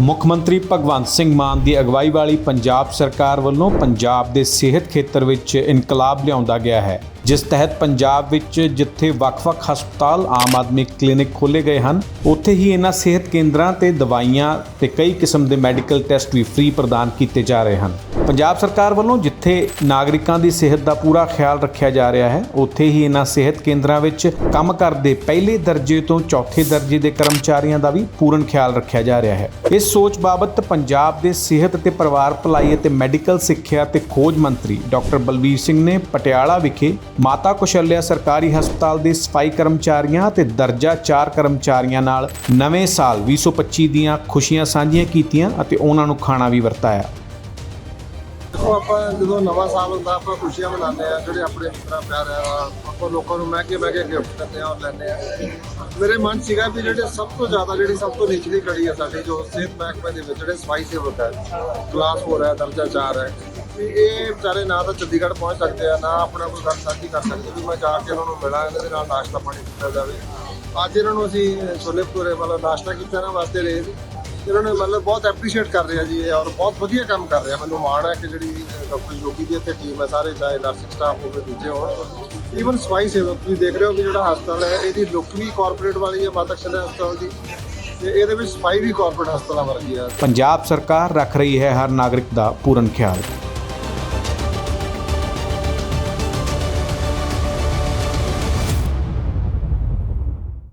ਮੁੱਖ ਮੰਤਰੀ ਭਗਵੰਤ ਸਿੰਘ ਮਾਨ ਦੀ ਅਗਵਾਈ ਵਾਲੀ ਪੰਜਾਬ ਸਰਕਾਰ ਵੱਲੋਂ ਪੰਜਾਬ ਦੇ ਸਿਹਤ ਖੇਤਰ ਵਿੱਚ ਇਨਕਲਾਬ ਲਿਆਉਂਦਾ ਗਿਆ ਹੈ। ਜਿਸ ਤਹਿਤ ਪੰਜਾਬ ਵਿੱਚ ਜਿੱਥੇ ਵੱਖ-ਵੱਖ ਹਸਪਤਾਲ, ਆਮ ਆਦਮੀ ਕਲੀਨਿਕ ਖੋਲੇ ਗਏ ਹਨ, ਉੱਥੇ ਹੀ ਇਹਨਾਂ ਸਿਹਤ ਕੇਂਦਰਾਂ ਤੇ ਦਵਾਈਆਂ ਤੇ ਕਈ ਕਿਸਮ ਦੇ ਮੈਡੀਕਲ ਟੈਸਟ ਵੀ ਫ੍ਰੀ ਪ੍ਰਦਾਨ ਕੀਤੇ ਜਾ ਰਹੇ ਹਨ। ਪੰਜਾਬ ਸਰਕਾਰ ਵੱਲੋਂ ਜਿੱਥੇ ਨਾਗਰਿਕਾਂ ਦੀ ਸਿਹਤ ਦਾ ਪੂਰਾ ਖਿਆਲ ਰੱਖਿਆ ਜਾ ਰਿਹਾ ਹੈ, ਉੱਥੇ ਹੀ ਇਹਨਾਂ ਸਿਹਤ ਕੇਂਦਰਾਂ ਵਿੱਚ ਕੰਮ ਕਰਦੇ ਪਹਿਲੇ ਦਰਜੇ ਤੋਂ ਚੌਥੇ ਦਰਜੇ ਦੇ ਕਰਮਚਾਰੀਆਂ ਦਾ ਵੀ ਪੂਰਨ ਖਿਆਲ ਰੱਖਿਆ ਜਾ ਰਿਹਾ ਹੈ। ਇਸ ਸੋਚ ਬਾਬਤ ਪੰਜਾਬ ਦੇ ਸਿਹਤ ਤੇ ਪਰਿਵਾਰ ਭਲਾਈ ਅਤੇ ਮੈਡੀਕਲ ਸਿੱਖਿਆ ਤੇ ਖੋਜ ਮੰਤਰੀ ਡਾਕਟਰ ਬਲਬੀਰ ਸਿੰਘ ਨੇ ਪਟਿਆਲਾ ਵਿਖੇ ਮਾਤਾ ਕੁਸ਼ਲਿਆ ਸਰਕਾਰੀ ਹਸਪਤਾਲ ਦੇ ਸਫ਼ਾਈ ਕਰਮਚਾਰੀਆਂ ਅਤੇ ਦਰਜਾ 4 ਕਰਮਚਾਰੀਆਂ ਨਾਲ ਨਵੇਂ ਸਾਲ 2025 ਦੀਆਂ ਖੁਸ਼ੀਆਂ ਸਾਂਝੀਆਂ ਕੀਤੀਆਂ ਅਤੇ ਉਹਨਾਂ ਨੂੰ ਖਾਣਾ ਵੀ ਵਰਤਾਇਆ। ਦੇਖੋ, ਆਪਾਂ ਜਦੋਂ ਨਵਾਂ ਸਾਲ ਹੁੰਦਾ, ਆਪਾਂ ਖੁਸ਼ੀਆਂ ਮਨਾਉਂਦੇ ਆ ਜਿਹੜੇ ਆਪਣੇ ਮਿੱਤਰਾਂ ਪਿਆਰ ਆ ਆਪਾਂ ਲੋਕਾਂ ਨੂੰ ਮਹਿੰਗੇ ਮਹਿੰਗੇ ਗਿਫਟ ਦਿੰਦੇ ਆ ਔਰ ਲੈਂਦੇ ਆ ਮੇਰੇ ਮਨ ਸੀਗਾ ਵੀ ਜਿਹੜੇ ਸਭ ਤੋਂ ਜ਼ਿਆਦਾ, ਜਿਹੜੀ ਸਭ ਤੋਂ ਨਿਚਲੀ ਕੜੀ ਹੈ ਸਾਡੀ, ਜੋ ਸਿਹਤ ਮਹਿਕਮੇ ਦੇ ਵਿੱਚ ਜਿਹੜੇ ਸਫ਼ਾਈ ਸੇਵਕ ਹੈ ਕਲਾਸ 4 ਹੈ, ਦਰਜਾ 4 ਹੈ ਵੀ ਇਹ ਵਿਚਾਰੇ ਨਾ ਤਾਂ ਚੰਡੀਗੜ੍ਹ ਪਹੁੰਚ ਸਕਦੇ ਆ, ਨਾ ਆਪਣਾ ਕੋਈ ਗੱਲ ਸਾਂਝੀ ਕਰ ਸਕਦੇ ਵੀ ਮੈਂ ਜਾ ਕੇ ਉਹਨਾਂ ਨੂੰ ਮਿਲਾਂ ਇਹਨਾਂ ਦੇ ਨਾਲ ਨਾਸ਼ਤਾ ਪਾਣੀ ਕੀਤਾ ਜਾਵੇ। ਅੱਜ ਇਹਨਾਂ ਨੂੰ ਅਸੀਂ ਛੋਲੇ ਭਟੂਰੇ ਵਾਲਾ ਨਾਸ਼ਤਾ ਕੀਤਾ ਨਾ ਵਾਸਤੇ ਰਹੇ ਇਹਨਾਂ ਨੇ ਮਤਲਬ ਬਹੁਤ ਐਪਰੀਸ਼ੀਏਟ ਕਰ ਰਿਹਾ ਜੀ ਇਹ ਔਰ ਬਹੁਤ ਵਧੀਆ ਕੰਮ ਕਰ ਰਿਹਾ ਮੈਨੂੰ ਮਾਣ ਹੈ ਕਿ ਜਿਹੜੀ ਡਾਕਟਰ ਯੋਗੀ ਦੀ ਇੱਥੇ ਟੀਮ ਹੈ, ਸਾਰੇ ਚਾਹੇ ਨਰਸਿੰਗ ਸਟਾਫ ਹੋਵੇ, ਦੂਜੇ ਹੋਣ ਈਵਨ ਸਫ਼ਾਈ ਸੇਵਕ ਤੁਸੀਂ ਦੇਖ ਰਹੇ ਹੋ ਕਿ ਜਿਹੜਾ ਹਸਪਤਾਲ ਹੈ, ਇਹਦੀ ਲੁੱਕ ਵੀ ਕਾਰਪੋਰੇਟ ਵਾਲੀ ਹੈ, ਮਾਤਾ ਕਸ਼ਲਿਆ ਹਸਪਤਾਲ ਦੀ। ਤੇ ਇਹਦੇ ਵਿੱਚ ਸਫ਼ਾਈ ਵੀ ਕਾਰਪੋਰੇਟ ਹਸਪਤਾਲਾਂ ਵਰਗੀ ਆ। ਪੰਜਾਬ ਸਰਕਾਰ ਰੱਖ ਰਹੀ ਹੈ ਹਰ ਨਾਗਰਿਕ ਦਾ ਪੂਰਨ ਖਿਆਲ।